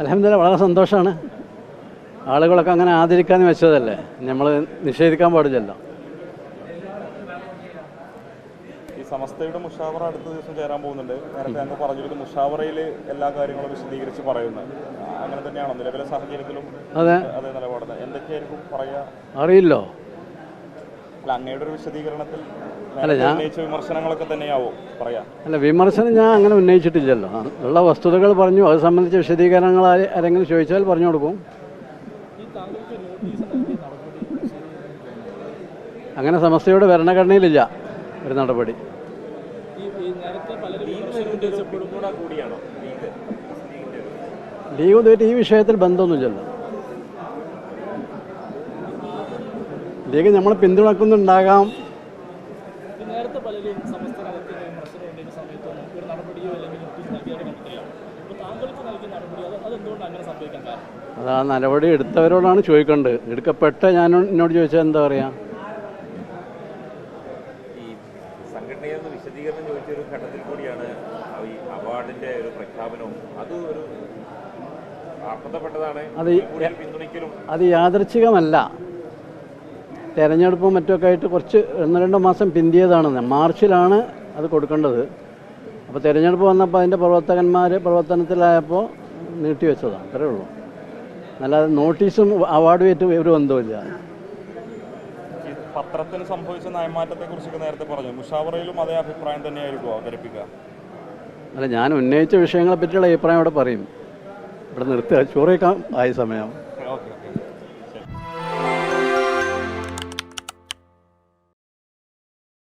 അലഹമില്ല വളരെ സന്തോഷമാണ് ആളുകളൊക്കെ അങ്ങനെ ആദരിക്കാന്ന് വെച്ചതല്ലേ? നമ്മൾ നിഷേധിക്കാൻ പാടില്ലല്ലോ. ഈ സമസ്തയുടെ മുഷാവറ അടുത്ത ദിവസം ചേരാൻ പോകുന്നുണ്ട്. നേരത്തെ അങ്ങ് പറഞ്ഞിരുന്നു മുഷാവറയിൽ എല്ലാ കാര്യങ്ങളും വിശദീകരിച്ച് പറയുന്നത് അങ്ങനെ തന്നെയാണോ? നിലവിലെ സാഹചര്യത്തിലും അതെ. അതേ നിലപാടുന്നത് എന്തൊക്കെയായിരിക്കും പറയാ? അറിയില്ലോ. അല്ല അങ്ങയുടെ ഒരു വിശദീകരണത്തിൽ അല്ല, ഞാൻ- വിമർശനങ്ങളൊക്കെ തന്നെയാവും പറയാ അല്ല വിമർശനം ഞാൻ അങ്ങനെ ഉന്നയിച്ചിട്ടില്ലല്ലോ. ഉള്ള വസ്തുതകൾ പറഞ്ഞു അത് സംബന്ധിച്ച വിശദീകരണങ്ങൾ ആരെങ്കിലും ചോദിച്ചാൽ പറഞ്ഞു കൊടുക്കും. അങ്ങനെ സമസ്തയുടെ ഭരണഘടനയിലില്ല ഒരു നടപടി. ലീഗ് ഈ വിഷയത്തിൽ ബന്ധമൊന്നുമില്ലല്ലോ. ലീഗ് നമ്മൾ പിന്തുണക്കുന്നുണ്ടാകാം നേരത്തെ പലരും വിമർശനം ഉണ്ടെന്ന സമയത്തൊന്നും ഒരു നടപടിയോ അല്ലെങ്കിൽ നോട്ടീസ് നൽകിയായിട്ട് കണ്ടിട്ടില്ല അത് ആ നടപടി എടുത്തവരോടാണ് ചോദിക്കേണ്ടത്. എടുക്കപ്പെട്ട ഞാൻ എന്നോട് ചോദിച്ചാൽ എന്താ പറയാ? ഈ സംഘടനയിൽ നിന്ന് വിശദീകരണം ചോദിച്ച ഒരു ഘട്ടത്തിൽ കൂടിയാണ് ഈ അവാർഡിന്റെ ഒരു പ്രഖ്യാപനവും. അത് ഒരു അർഹതപ്പെട്ടതാണ് അത് ഈ- തെരഞ്ഞെടുപ്പും മറ്റൊക്കെ ആയിട്ട് കുറച്ച് ഒന്ന് രണ്ട് മാസം പിന്തിയതാണ് മാർച്ചിലാണ് അത് കൊടുക്കേണ്ടത്. അപ്പോൾ തിരഞ്ഞെടുപ്പ് വന്നപ്പോൾ അതിന്റെ പ്രവർത്തകന്മാർ പ്രവർത്തനത്തിലായപ്പോൾ നീട്ടിവെച്ചതാണ് അത്രേ ഉള്ളൂ. അല്ലാതെ നോട്ടീസും അവാർഡുമായിട്ട് ഒരു ബന്ധമില്ല ഈ പത്രത്തിന് സംഭവിച്ച നയമാറ്റത്തെ കുറിച്ചൊക്കെ നേരത്തെ പറഞ്ഞു. മുഷാവറയിലും അതേ അഭിപ്രായം തന്നെയായിരിക്കും അവതരിപ്പിക്കുക. അല്ല ഞാൻ ഉന്നയിച്ച വിഷയങ്ങളെ പറ്റിയുള്ള അഭിപ്രായം ഇവിടെ പറയും. ഇവിടെ നിർത്തുക. ചോറേക്കാം ആയ സമയം.